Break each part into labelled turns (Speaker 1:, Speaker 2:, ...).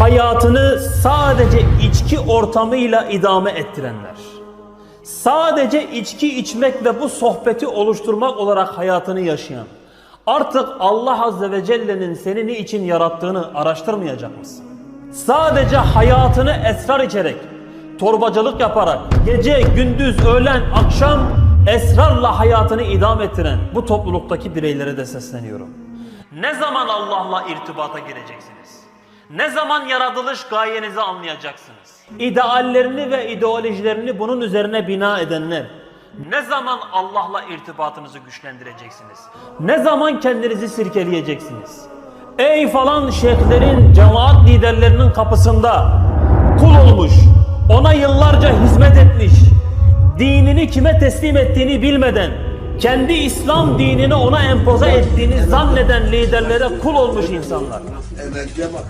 Speaker 1: hayatını sadece içki ortamıyla idame ettirenler, sadece içki içmek ve bu sohbeti oluşturmak olarak hayatını yaşayan, artık Allah Azze ve Celle'nin seni ne için yarattığını araştırmayacak mısın? Sadece hayatını esrar içerek, torbacılık yaparak, gece, gündüz, öğlen, akşam esrarla hayatını idam ettiren bu topluluktaki bireylere de sesleniyorum. Ne zaman Allah'la irtibata gireceksiniz? Ne zaman yaratılış gayenizi anlayacaksınız? İdeallerini ve ideolojilerini bunun üzerine bina edenler, ne zaman Allah'la irtibatınızı güçlendireceksiniz? Ne zaman kendinizi sirkeleyeceksiniz? Ey falan şeyhlerin, cemaat liderlerinin kapısında kul olmuş, ona yıllarca hizmet etmiş, dinini kime teslim ettiğini bilmeden, kendi İslam dinini ona empoze ettiğini zanneden liderlere kul olmuş insanlar.
Speaker 2: Emekliye bak.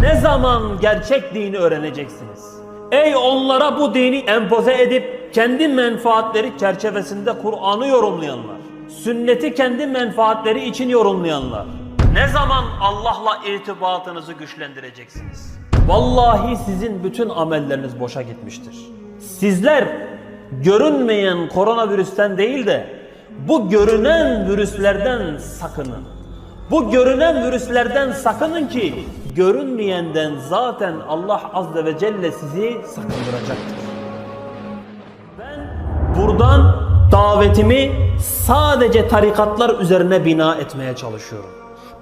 Speaker 1: ne zaman gerçek dini öğreneceksiniz? Ey onlara bu dini empoze edip kendi menfaatleri çerçevesinde Kur'an'ı yorumlayanlar, sünneti kendi menfaatleri için yorumlayanlar. Ne zaman Allah'la irtibatınızı güçlendireceksiniz? Vallahi sizin bütün amelleriniz boşa gitmiştir. Sizler görünmeyen koronavirüsten değil de bu görünen virüslerden sakının. Bu görünen virüslerden sakının ki görünmeyenden zaten Allah Azze ve Celle sizi sakındıracaktır. Ben buradan davetimi sadece tarikatlar üzerine bina etmeye çalışıyorum.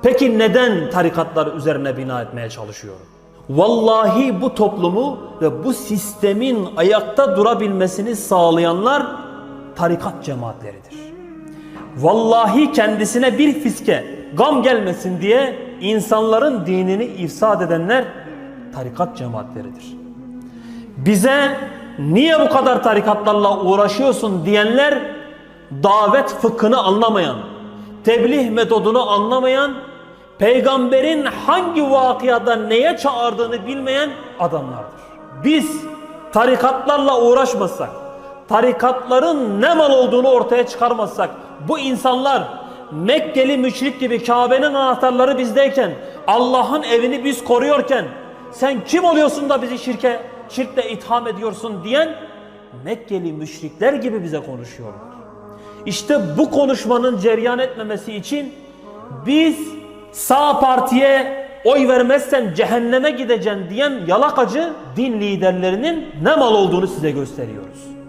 Speaker 1: Peki neden tarikatlar üzerine bina etmeye çalışıyorum? Vallahi bu toplumu ve bu sistemin ayakta durabilmesini sağlayanlar tarikat cemaatleridir. Vallahi kendisine bir fiske gam gelmesin diye insanların dinini ifsad edenler tarikat cemaatleridir. Bize niye bu kadar tarikatlarla uğraşıyorsun diyenler davet fıkhını anlamayan, tebliğ metodunu anlamayan, peygamberin hangi vakıada neye çağırdığını bilmeyen adamlardır. Biz tarikatlarla uğraşmasak, tarikatların ne mal olduğunu ortaya çıkarmazsak, bu insanlar Mekkeli müşrik gibi Kabe'nin anahtarları bizdeyken, Allah'ın evini biz koruyorken, sen kim oluyorsun da bizi şirke, şirkle itham ediyorsun diyen Mekkeli müşrikler gibi bize konuşuyorlar. İşte bu konuşmanın cereyan etmemesi için biz sağ partiye oy vermezsen cehenneme gideceksin diyen yalakacı din liderlerinin ne mal olduğunu size gösteriyoruz.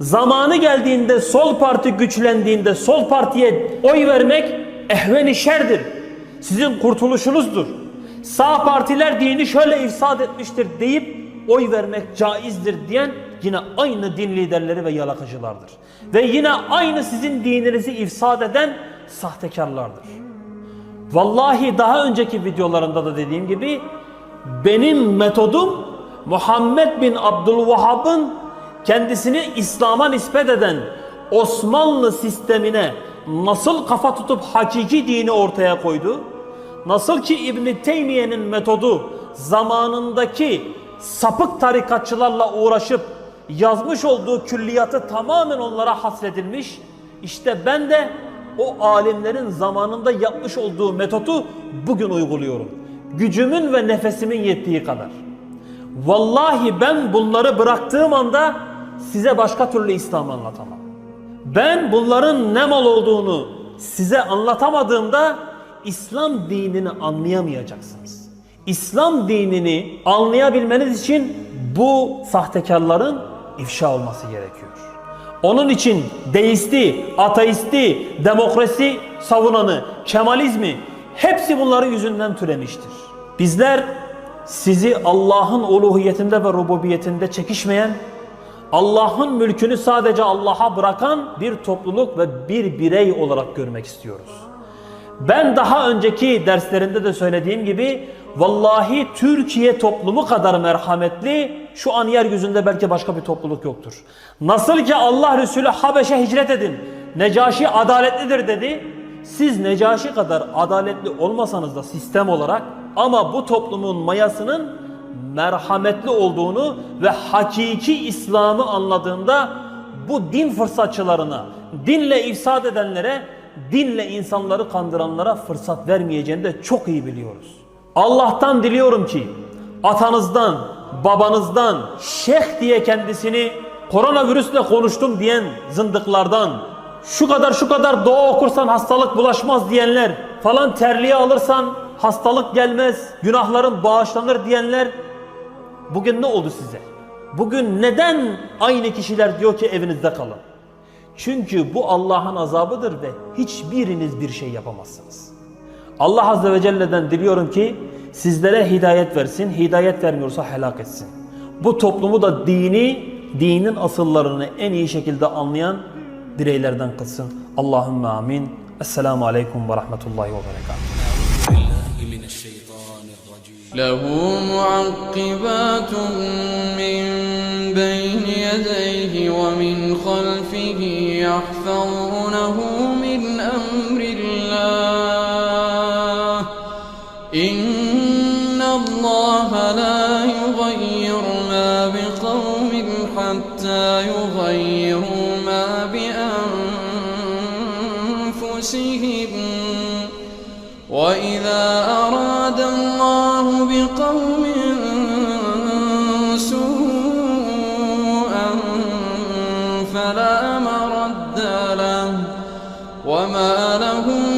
Speaker 1: Zamanı geldiğinde sol parti güçlendiğinde sol partiye oy vermek ehveni şerdir. Sizin kurtuluşunuzdur. Sağ partiler dini şöyle ifsad etmiştir deyip oy vermek caizdir diyen yine aynı din liderleri ve yalakacılardır. Ve yine aynı sizin dininizi ifsad eden sahtekarlardır. Vallahi daha önceki videolarında da dediğim gibi benim metodum Muhammed bin Abdülvahhab'ın kendisini İslam'a nispet eden Osmanlı sistemine nasıl kafa tutup hakiki dini ortaya koydu? Nasıl ki İbn Teymiye'nin metodu zamanındaki sapık tarikatçılarla uğraşıp yazmış olduğu külliyatı tamamen onlara hasredilmiş. İşte ben de o alimlerin zamanında yapmış olduğu metodu bugün uyguluyorum. Gücümün ve nefesimin yettiği kadar. Vallahi ben bunları bıraktığım anda size başka türlü İslam anlatamam. Ben bunların ne mal olduğunu size anlatamadığımda İslam dinini anlayamayacaksınız. İslam dinini anlayabilmeniz için bu sahtekarların ifşa olması gerekiyor. Onun için deisti, ateisti, demokrasi savunanı, kemalizmi hepsi bunların yüzünden türemiştir. Bizler sizi Allah'ın uluhiyetinde ve rububiyetinde çekişmeyen, Allah'ın mülkünü sadece Allah'a bırakan bir topluluk ve bir birey olarak görmek istiyoruz. Ben daha önceki derslerinde de söylediğim gibi vallahi Türkiye toplumu kadar merhametli şu an yeryüzünde belki başka bir topluluk yoktur. Nasıl ki Allah Resulü Habeş'e hicret edin. Necaşi adaletlidir dedi. Siz Necaşi kadar adaletli olmasanız da sistem olarak ama bu toplumun mayasının merhametli olduğunu ve hakiki İslam'ı anladığında bu din fırsatçılarına, dinle ifsad edenlere, dinle insanları kandıranlara fırsat vermeyeceğini de çok iyi biliyoruz. Allah'tan diliyorum ki atanızdan, babanızdan, şeyh diye kendisini koronavirüsle konuştum diyen zındıklardan, şu kadar şu kadar dua okursan hastalık bulaşmaz diyenler, falan terliği alırsan hastalık gelmez, günahların bağışlanır diyenler bugün ne oldu size? Bugün neden aynı kişiler diyor ki evinizde kalın? Çünkü bu Allah'ın azabıdır ve hiçbiriniz bir şey yapamazsınız. Allah Azze ve Celle'den diliyorum ki sizlere hidayet versin, hidayet vermiyorsa helak etsin. Bu toplumu da dini, dinin asıllarını en iyi şekilde anlayan bireylerden kılsın. Allahümme amin. Esselamu Aleyküm ve Rahmetullahi ve Berekatuhu.
Speaker 3: له معقبات من بين يديه ومن خلفه يحفظونه من أمر الله. إن الله لا يغير ما بقوم حتى يغير وإذا أراد الله بقوم سوءا فلا مرد له وما لهم